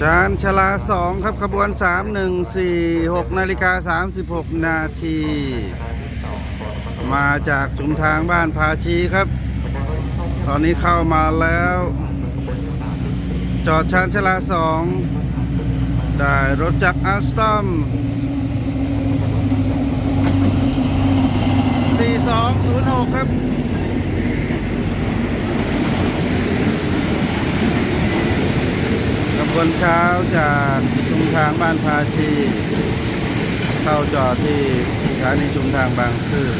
ชานชลาสองครับขบวน 3146 นาฬิกา 36 นาที มาจากชุมทางบ้านภาชีครับ ตอนนี้เข้ามาแล้ว จอดชานชลาสองได้รถจากอัสตอม4206 ครับ ขบ วนเช้าจากชุมทางบ้านพาชีเข้าจอดที่สถานีชุมทางบางซื่อ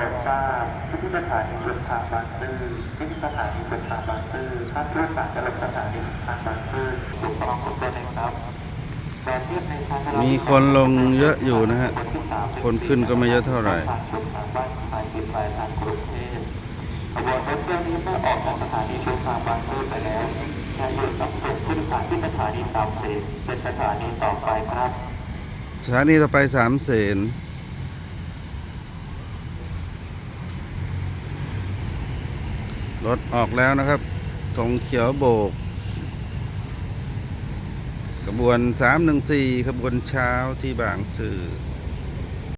รดทราบที่ที่สถานีชุมทางบางซื่อที่ที่สถานีชุมทางบางซื่อท่านผู้โดยสารจะลงสถานีชุมทางบางซื่อถูกต้องทุกคนนะครับแต่เทียบในชั้นระดับมีคนลงเยอะอยู่นะฮะ คนขึ้นก็ไม่เยอะเท่าไหร่ทางชุมทางบ้านสายกินปลายทางกรุงเทพขบวนรถเที่ยวนี้เมื่อออกจากสถานีชุมทางบางซื่อไปแล้วจะหยุดรับส่งผู้โดยสารที่สถานีสามเสนเป็นสถานีต่อไปครับ สถานีต่อไปสามเสน รถออกแล้วนะครับธงเขียวโบกขบวน 314 ขบวนเช้าที่บางซื่อ